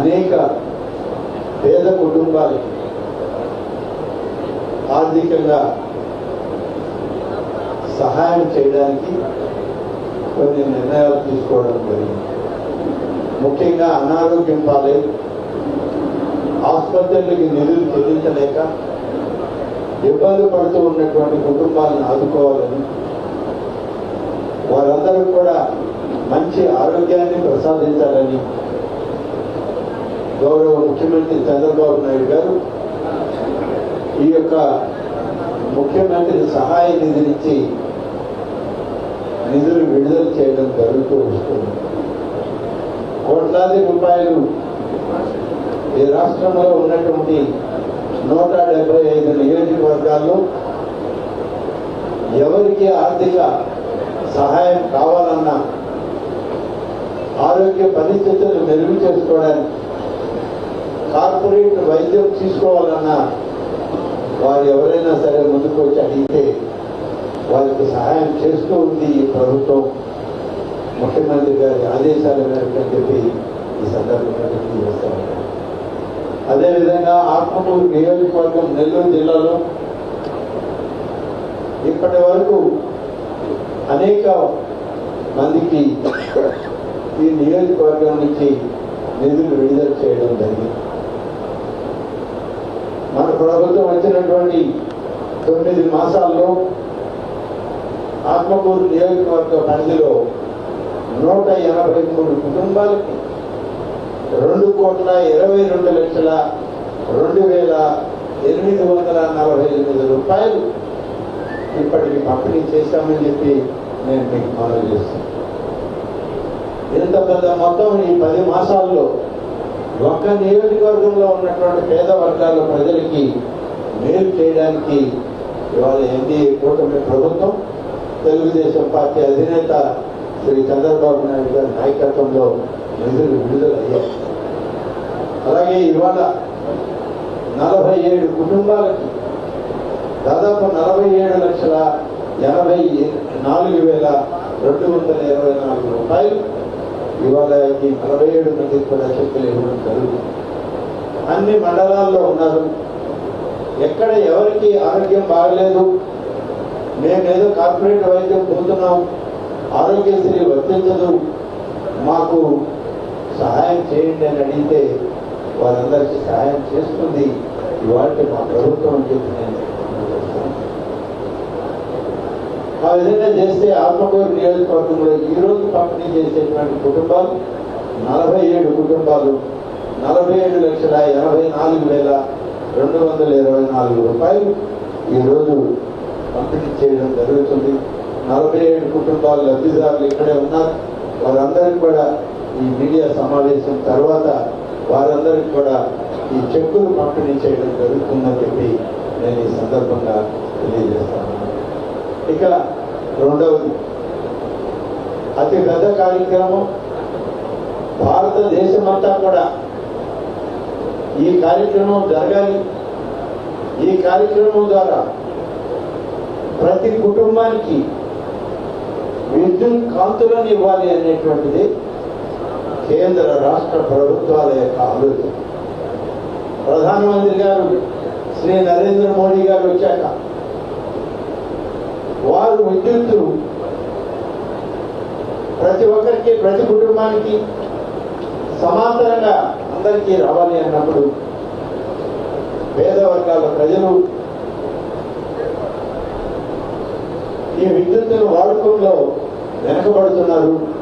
అనేక పేద కుటుంబాలకి ఆర్థికంగా సహాయం చేయడానికి కొన్ని నిర్ణయాలు తీసుకోవడం జరిగింది. ముఖ్యంగా అనారోగ్యం పాలై ఆసుపత్రులకి నిధులు చెల్లించలేక ఇబ్బంది పడుతూ ఉన్నటువంటి కుటుంబాలను ఆదుకోవాలని వారందరూ కూడా మంచి ఆరోగ్యాన్ని ప్రసాదించాలని గౌరవ ముఖ్యమంత్రి చంద్రబాబు నాయుడు గారు ఈ యొక్క ముఖ్యమంత్రి సహాయ నిధి నుంచి నిధులు విడుదల చేయడం జరుగుతూ వస్తుంది. కోట్లాది రూపాయలు ఈ రాష్ట్రంలో ఉన్నటువంటి నూట డెబ్బై ఐదు నియోజకవర్గాల్లో ఎవరికి ఆర్థిక సహాయం కావాలన్నా ఆరోగ్య పరిస్థితులు మెరుగు చేసుకోవడానికి కార్పొరేట్ వైద్యం తీసుకోవాలన్నా వారు ఎవరైనా సరే ముందుకు వచ్చి అడిగితే వారికి సహాయం చేస్తూ ఉంది ఈ ప్రభుత్వం. ముఖ్యమంత్రి గారి ఆదేశాల మేరకు అని చెప్పి ఈ సందర్భంగా తెలియజేస్తాను. అదేవిధంగా ఆత్మకూరు నియోజకవర్గం నెల్లూరు జిల్లాలో ఇప్పటి వరకు అనేక మందికి ఈ నియోజకవర్గం నుంచి నిధులు విడుదల చేయడం జరిగింది. మన ప్రభుత్వం వచ్చినటువంటి తొమ్మిది మాసాల్లో ఆత్మకూరు నియోజకవర్గ పరిధిలో నూట ఎనభై మూడు కుటుంబాలకి రెండు కోట్ల ఇరవై రెండు లక్షల రెండు వేల ఎనిమిది వందల నలభై ఎనిమిది రూపాయలు ఇప్పటికి పంపిణీ చేశామని చెప్పి నేను మీకు మనవి చేస్తాను ఇంత పెద్ద మొత్తం ఈ పది మాసాల్లో ఒక్క నియోజకవర్గంలో ఉన్నటువంటి పేద వర్గాల ప్రజలకి మేలు చేయడానికి ఇవాళ ఎన్డీఏ కూటమి ప్రభుత్వం తెలుగుదేశం పార్టీ అధినేత శ్రీ చంద్రబాబు నాయుడు గారి నాయకత్వంలో నిధులు విడుదలయ్యాయి. అలాగే ఇవాళ నలభై ఏడు కుటుంబాలకి దాదాపు నలభై ఏడు లక్షల ఎనభై నాలుగు వేల రెండు వందల ఇరవై నాలుగు రూపాయలు ఇవాళ ఈ నలభై ఏడు మంది కూడా చెక్కులు ఇవ్వడం జరుగుతుంది. అన్ని మండలాల్లో ఉన్నారు. ఎక్కడ ఎవరికి ఆరోగ్యం బాగలేదు. మేమేదో కార్పొరేట్ వైద్యం పోతున్నాం. ఆరోగ్యశ్రీ వర్తించదు. మాకు సహాయం చేయండి అని అడిగితే వారందరికీ సహాయం చేస్తుంది. ఇవాళ మా ప్రభుత్వం అని చెప్పి నేను ఆ విధంగా చేస్తే ఆత్మకూరు నియోజకవర్గంలో ఈరోజు పంపిణీ చేసేటువంటి కుటుంబాలు నలభై ఏడు కుటుంబాలు నలభై ఏడు లక్షల ఎనభై నాలుగు వేల రెండు వందల ఇరవై నాలుగు రూపాయలు ఈరోజు పంపిణీ చేయడం జరుగుతుంది. నలభై ఏడు కుటుంబాలు లబ్ధిదారులు ఇక్కడే ఉన్నారు. వారందరికీ కూడా ఈ మీడియా సమావేశం తర్వాత వారందరికీ కూడా ఈ చెక్కులు పంపిణీ చేయడం జరుగుతుందని చెప్పి నేను ఈ సందర్భంగా తెలియజేస్తాను. ఇక రెండవది. అతి పెద్ద కార్యక్రమం భారతదేశమంతా కూడా ఈ కార్యక్రమం జరగాలి. ఈ కార్యక్రమం ద్వారా ప్రతి కుటుంబానికి విద్యుత్ కాంతులను ఇవ్వాలి అనేటువంటిది కేంద్ర రాష్ట్ర ప్రభుత్వాల యొక్క ఆలోచన ప్రధానమంత్రి గారు శ్రీ నరేంద్ర మోడీ గారు వచ్చాక వారు విద్యుత్తు ప్రతి ఒక్కరికి ప్రతి కుటుంబానికి సమాంతరంగా అందరికీ రావాలి అన్నప్పుడు పేద వర్గాల ప్రజలు ఈ విద్యుత్తును వాడకంలో వెనకబడుతున్నారు.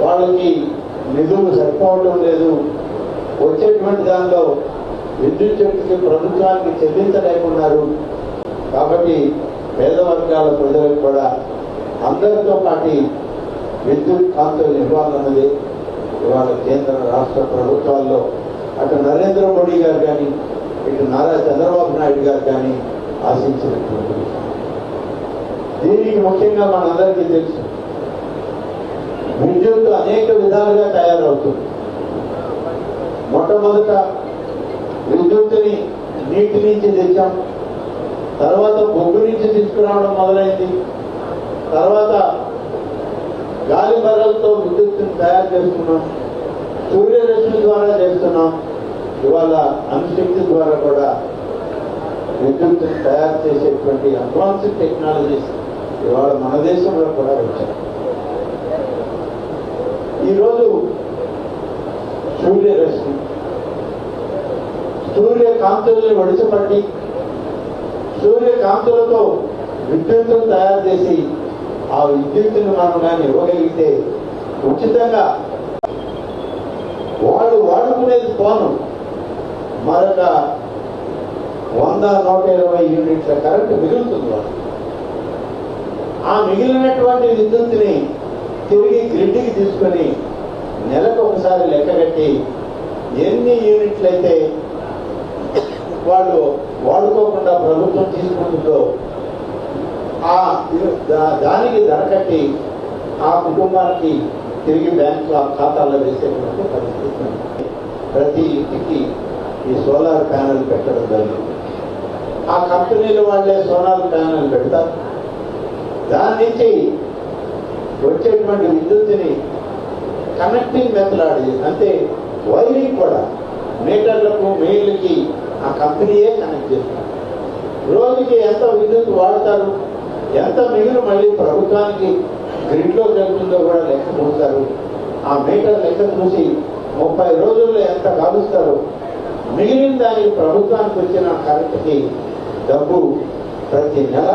వాళ్ళకి నిధులు సరిపోవడం లేదు. వచ్చేటువంటి దానిలో విద్యుత్ శక్తికి ప్రభుత్వానికి చెల్లించలేకున్నారు. కాబట్టి పేద వర్గాల ప్రజలకు కూడా అందరితో పాటు విద్యుత్ కాంతులు ఇవ్వాలన్నది ఇవాళ కేంద్ర రాష్ట్ర ప్రభుత్వాల్లో అటు నరేంద్ర మోడీ గారు కానీ ఇటు నారా చంద్రబాబు నాయుడు గారు కానీ ఆశించినటువంటి దీనికి ముఖ్యంగా మనందరికీ తెలుసు విద్యుత్ అనేక విధాలుగా తయారవుతుంది. మొట్టమొదట విద్యుత్తుని నీటి నుంచి తెచ్చాం. తర్వాత బొగ్గు నుంచి తీసుకురావడం మొదలైంది. తర్వాత గాలి బర్రలతో విద్యుత్తును తయారు చేస్తున్నాం సూర్యరశ్మి ద్వారా చేస్తున్నాం. ఇవాళ అణుశక్తి ద్వారా కూడా విద్యుత్తును తయారు చేసేటువంటి అడ్వాన్స్డ్ టెక్నాలజీస్ ఇవాళ మన దేశంలో కూడా వచ్చాయి. ఈరోజు సూర్యరశ్మి సూర్యకాంతులను వడిచపట్టి సూర్యకాంతులతో విద్యుత్తును తయారు చేసి ఆ విద్యుత్తును మనం కానీ ఇవ్వగలిగితే ఉచితంగా వాళ్ళు వాడుకునేది ఫోను మరొక వంద నూట ఇరవై యూనిట్ల కరెంటు మిగులుతుంది వాళ్ళు ఆ మిగిలినటువంటి విద్యుత్తుని తిరిగి గ్రిడ్కి తీసుకొని నెలకు ఒకసారి లెక్కగట్టి ఎన్ని యూనిట్లు అయితే వాళ్ళు వాడుకోకుండా ప్రభుత్వం తీసుకుంటుందో ఆ దానికి ధర కట్టి ఆ కుటుంబానికి తిరిగి బ్యాంక్ ఖాతాలో వేసేటువంటి పరిస్థితి. ప్రతి ఇంటికి ఈ సోలార్ ప్యానెల్ పెట్టడం జరిగింది. ఆ కంపెనీలు వాళ్ళే సోలార్ ప్యానెల్ పెడతారు. దాని నుంచి వచ్చేటువంటి విద్యుత్తుని కనెక్టింగ్ మెథడాలజీ అంటే వైరింగ్ కూడా మీటర్లకు మెయిల్కి ఆ కంపెనీయే కనెక్ట్ చేస్తారు. రోజుకి ఎంత విద్యుత్ వాడతారు? ఎంత మిగులు మళ్ళీ ప్రభుత్వానికి గ్రిడ్లో జరుగుతుందో కూడా లెక్క చూస్తారు ఆ మీటర్ లెక్క చూసి ముప్పై రోజుల్లో ఎంత కాలుస్తారో మిగిలిన దానికి ప్రభుత్వానికి వచ్చిన కరెంట్కి డబ్బు ప్రతి నెల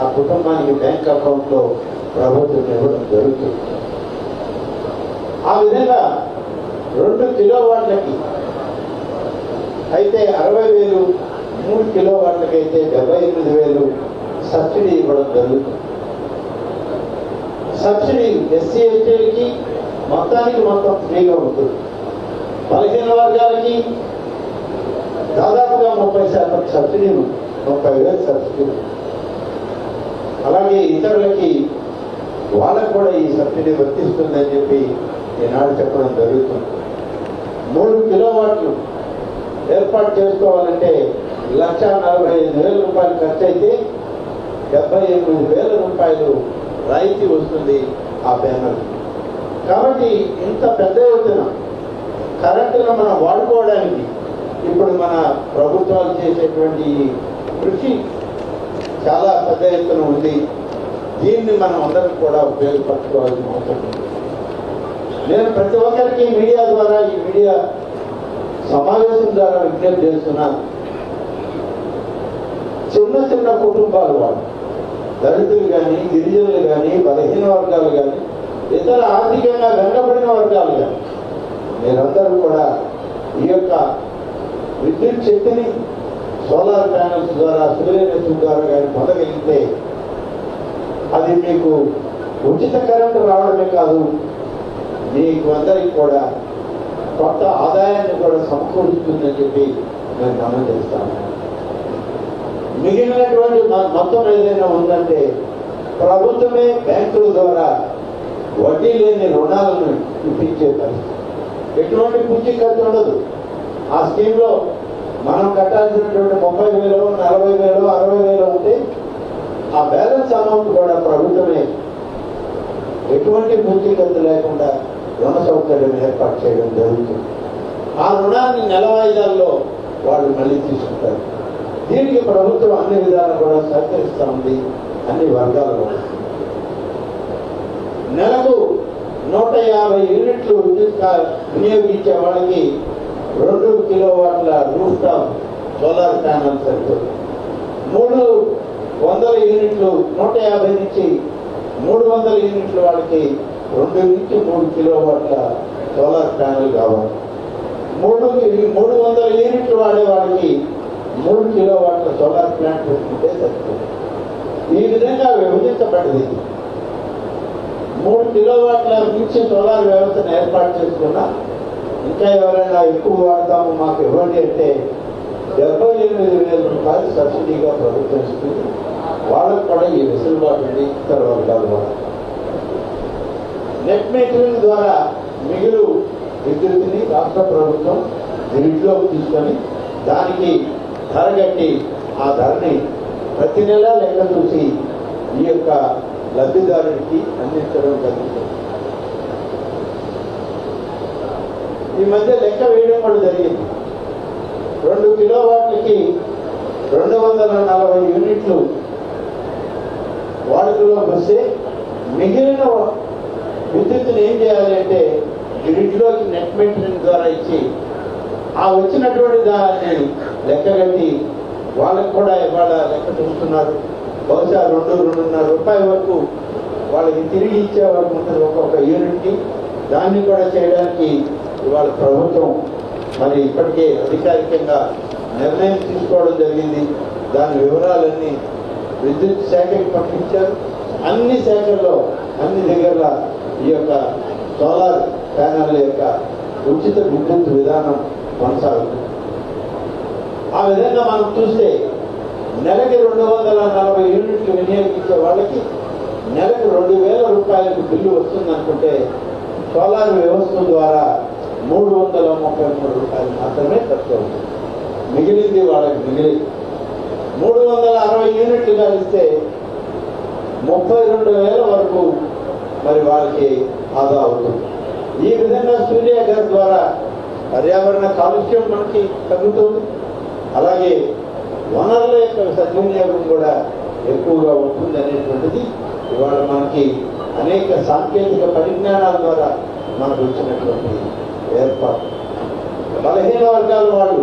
ఆ కుటుంబానికి బ్యాంక్ అకౌంట్లో ప్రభుత్వం ఇవ్వడం జరుగుతుంది. ఆ విధంగా రెండు కిలోవాట్లకి అయితే అరవై వేలు మూడు కిలోవాట్లకి అయితే డెబ్బై ఎనిమిది వేలు సబ్సిడీ ఇవ్వడం జరుగుతుంది. సబ్సిడీ ఎస్సీ ఎస్టీలకి మొత్తానికి మొత్తం ఫ్రీగా ఉంటుంది. బలహీన వర్గాలకి దాదాపుగా ముప్పై శాతం సబ్సిడీ ముప్పై వేలు సబ్సిడీ అలాగే ఇతరులకి వాళ్ళకు కూడా ఈ సబ్సిడీ వర్తిస్తుందని చెప్పి ఈనాడు చెప్పడం జరుగుతుంది. మూడు కిలోవాట్లు ఏర్పాటు చేసుకోవాలంటే లక్ష నలభై ఐదు వేల రూపాయలు ఖర్చు అయితే డెబ్బై ఎనిమిది వేల రూపాయలు రాయితీ వస్తుంది ఆ బ్యానర్. కాబట్టి ఇంత పెద్ద ఎత్తున కరెంటును మనం వాడుకోవడానికి ఇప్పుడు మన ప్రభుత్వాలు చేసేటువంటి కృషి చాలా పెద్ద ఎత్తున ఉంది. దీన్ని మనం అందరం కూడా ఉపయోగపరచుకోవాల్సిన అవసరం ఉంది. నేను ప్రతి ఒక్కరికి మీడియా ద్వారా ఈ మీడియా సమావేశం ద్వారా విజ్ఞప్తి చేస్తున్నాను చిన్న చిన్న కుటుంబాలు వాళ్ళు దళితులు కానీ గిరిజనులు కానీ బలహీన వర్గాలు కానీ ఇతర ఆర్థికంగా వెనుకబడిన వర్గాలు కానీ మీరందరూ కూడా ఈ యొక్క విద్యుత్ శక్తిని సోలార్ ప్యానల్స్ ద్వారా సూర్యరశ్మి ద్వారా కానీ పొందగలిగితే అది మీకు ఉచిత కరెంటు రావడమే కాదు మీకు అందరికి కూడా కొత్త ఆదాయాన్ని కూడా సమకూరుస్తుందని చెప్పి నేను గమనం చేస్తాను. మిగిలినటువంటి మొత్తం ఏదైనా ఉందంటే ప్రభుత్వమే బ్యాంకుల ద్వారా వడ్డీ లేని రుణాలను ఇప్పించే పరిస్థితి. ఎటువంటి పూచి ఖర్చు ఉండదు. ఆ స్కీమ్లో మనం కట్టాల్సినటువంటి ముప్పై వేలు నలభై వేలు అరవై వేలు ఉంటే ఆ బ్యాలెన్స్ అమౌంట్ కూడా ప్రభుత్వమే ఎటువంటి పూచీకత్తు లేకుండా రుణ సౌకర్యం ఏర్పాటు చేయడం జరుగుతుంది. ఆ రుణాన్ని నెల వాయిదాల్లో వాళ్ళు మళ్ళీ తీసుకుంటారు. దీనికి ప్రభుత్వం అన్ని విధాలు కూడా సహకరిస్తూ ఉంది అన్ని వర్గాల నెలకు నూట యాభై యూనిట్లు విద్యుత్ వినియోగించే వాళ్ళకి రెండు కిలోవాట్ల రూఫ్ టాప్ సోలార్ ప్యానల్ సరిపోతుంది. మూడు వందల యూనిట్లు నూట యాభై నుంచి మూడు వందల యూనిట్లు వాళ్ళకి రెండు నుంచి మూడు కిలోవాట్ల సోలార్ ప్యానల్ కావాలి. మూడు మూడు వందల యూనిట్లు వాడేవాడికి మూడు కిలోవాట్ల సోలార్ ప్లాంట్ పెట్టుకుంటే సరిపోతుంది ఈ విధంగా విభజించబడింది. మూడు కిలోవాట్ల మించి సోలార్ వ్యవస్థను ఏర్పాటు చేసుకున్నా ఇంకా ఎవరైనా ఎక్కువ వాడతాము మాకు ఇవ్వండి అంటే డెబ్బై ఎనిమిది వేల రూపాయలు సబ్సిడీగా ప్రభుత్వం ఇస్తుంది. వాళ్ళకు కూడా ఈ వెసులుబాటు ఉంది ఇతర వర్గాలు కూడా. నెట్ మేకరింగ్ ద్వారా మిగులు విద్యుత్ని రాష్ట్ర ప్రభుత్వం గ్రిడ్లోకి తీసుకొని దానికి ధర కట్టి ఆ ధరని ప్రతి నెల లెక్క చూసి ఈ యొక్క లబ్ధిదారుడికి అందించడం జరుగుతుంది. ఈ మధ్య లెక్క వేయడం కూడా జరిగింది. రెండు కిలోవాట్లకి రెండు వందల నలభై యూనిట్లు వాడుకలోకి వస్తే మిగిలిన విద్యుత్తుని ఏం చేయాలి అంటే గ్రిడ్లోకి నెట్ మెయింటెనెన్స్ ద్వారా ఇచ్చి ఆ వచ్చినటువంటి దాన్ని లెక్కగట్టి వాళ్ళకి కూడా ఇవాళ లెక్క చూస్తున్నారు. బహుశా రెండు రెండున్నర రూపాయల వరకు వాళ్ళకి తిరిగి ఇచ్చే వరకు ఉంటుంది ఒక్కొక్క యూనిట్కి దాన్ని కూడా చేయడానికి ఇవాళ ప్రభుత్వం మరి ఇప్పటికే అధికారికంగా నిర్ణయం తీసుకోవడం జరిగింది. దాని వివరాలన్నీ విద్యుత్ శాఖకి పంపించారు. అన్ని శాఖల్లో అన్ని దగ్గర ఈ యొక్క సోలార్ ప్యానెల్ యొక్క ఉచిత విద్యుత్ విధానం కొనసాగుతుంది. ఆ విధంగా మనం చూస్తే నెలకి రెండు వందల నలభై యూనిట్లు వినియోగించే వాళ్ళకి నెలకు రెండు వేల రూపాయలకు బిల్లు వస్తుందనుకుంటే సోలార్ వ్యవస్థ ద్వారా మూడు వందల ముప్పై మూడు రూపాయలు మాత్రమే ఖర్చు అవుతుంది. మిగిలింది వాళ్ళకి మిగిలి మూడు వందల అరవై యూనిట్లు కలిస్తే ముప్పై రెండు వేల వరకు మరి వాళ్ళకి ఆదా అవుతుంది. ఈ విధంగా సూర్య గ్యాస్ ద్వారా పర్యావరణ కాలుష్యం మనకి తగ్గుతుంది. అలాగే వనరుల యొక్క సద్వినియోగం కూడా ఎక్కువగా ఉంటుంది అనేటువంటిది ఇవాళ మనకి అనేక సాంకేతిక పరిజ్ఞానాల ద్వారా మనకు వచ్చినటువంటి ఏర్పాటు. బలహీన వర్గాల వాళ్ళు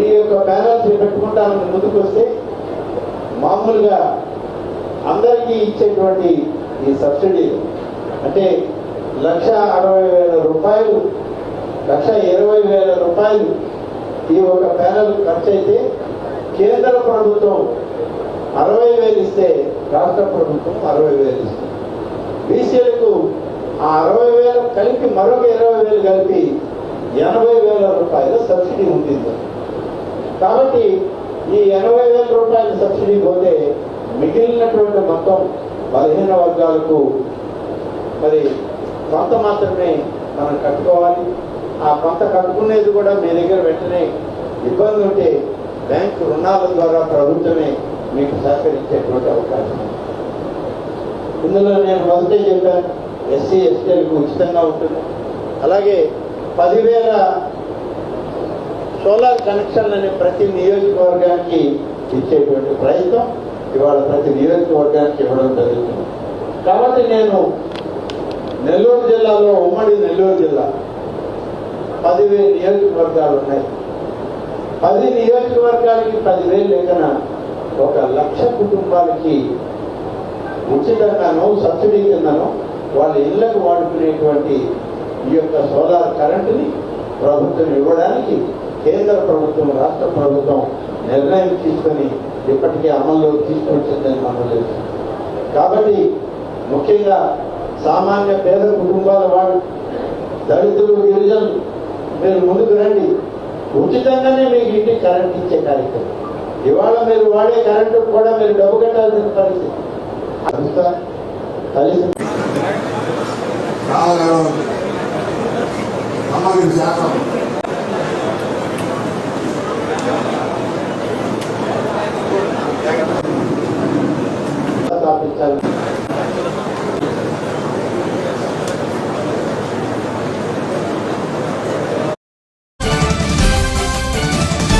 ఈ యొక్క బ్యాలెన్స్ పెట్టుకుంటామని ముందుకు వస్తే మామూలుగా అందరికీ ఇచ్చేటువంటి ఈ సబ్సిడీలు అంటే లక్ష అరవై వేల రూపాయలు లక్ష ఇరవై వేల రూపాయలు ఈ ఒక ప్యానల్ ఖర్చు అయితే కేంద్ర ప్రభుత్వం అరవై వేలు ఇస్తే రాష్ట్ర ప్రభుత్వం అరవై వేలు ఇస్తుంది. బీసీలకు ఆ అరవై వేలు కలిపి మరొక ఇరవై వేలు కలిపి ఎనభై వేల రూపాయల సబ్సిడీ ఉంటుంది. కాబట్టి ఈ ఎనభై వేల రూపాయల సబ్సిడీ పోతే మిగిలినటువంటి మొత్తం బలహీన వర్గాలకు మరి కొంత మాత్రమే మనం కట్టుకోవాలి. ఆ కొంత కట్టుకునేది కూడా మీ దగ్గర వెంటనే ఇబ్బంది ఉంటే బ్యాంకు రుణాల ద్వారా ప్రభుత్వమే మీకు సహకరించేటువంటి అవకాశం. ఇందులో నేను మొదటే చెప్పాను ఎస్సీ ఎస్టీలకు ఉచితంగా ఉంటుంది. అలాగే పదివేల సోలార్ కనెక్షన్లని ప్రతి నియోజకవర్గానికి ఇచ్చేటువంటి ప్రయత్నం. ఇవాళ ప్రతి నియోజకవర్గానికి ఇవ్వడం జరుగుతుంది. కాబట్టి నేను నెల్లూరు జిల్లాలో ఉమ్మడి నెల్లూరు జిల్లా పదివేలు నియోజకవర్గాలు ఉన్నాయి. పది నియోజకవర్గాలకి పదివేలు లేకన ఒక లక్ష కుటుంబాలకి ఉచితంగానో సబ్సిడీ కిందనో వాళ్ళ ఇళ్ళకు వాడుకునేటువంటి ఈ యొక్క సోలార్ కరెంటుని ప్రభుత్వం ఇవ్వడానికి కేంద్ర ప్రభుత్వం రాష్ట్ర ప్రభుత్వం నిర్ణయం తీసుకొని ఇప్పటికే అమల్లో తీసుకొచ్చిందని మనం తెలుసు. కాబట్టి ముఖ్యంగా సామాన్య పేద కుటుంబాల వాడు దళితులు గిరిజనులు మీరు ముందుకు రండి. ఉచితంగానే మీకు ఇంటికి కరెంట్ ఇచ్చే కార్యక్రమం. ఇవాళ మీరు వాడే కరెంటు కూడా మీరు డబ్బు కట్టాల్సిన పరిస్థితి. అంతా కలిసి రామగారు శాతం பிடிச்சாங்க